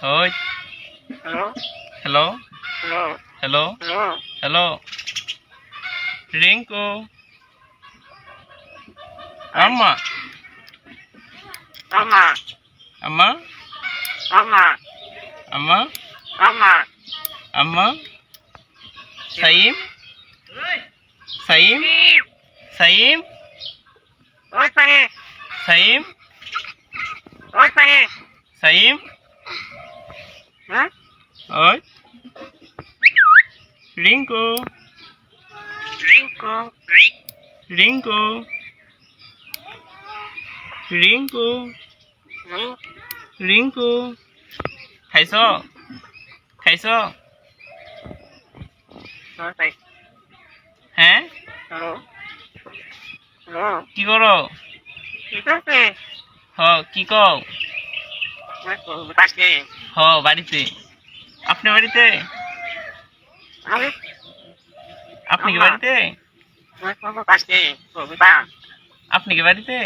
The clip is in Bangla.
ơi hello? Hello? Hello? Hello? Rinko amma. Amma. Amma? Amma. Amma? Amma. Amma? Saim? Saim? Saim? Saim. Saim. Saim? হ্যাঁ? ওই। রিঙ্কু। রিঙ্কু। রিঙ্কু। রিঙ্কু। রিঙ্কু। খাইছ? খাইছ? হ্যাঁ হ্যালো কি কর? কি কও? হ বাড়িতে। আপনি বাড়িতে? আপনি কি বাড়িতে? আপনি কি বাড়িতে।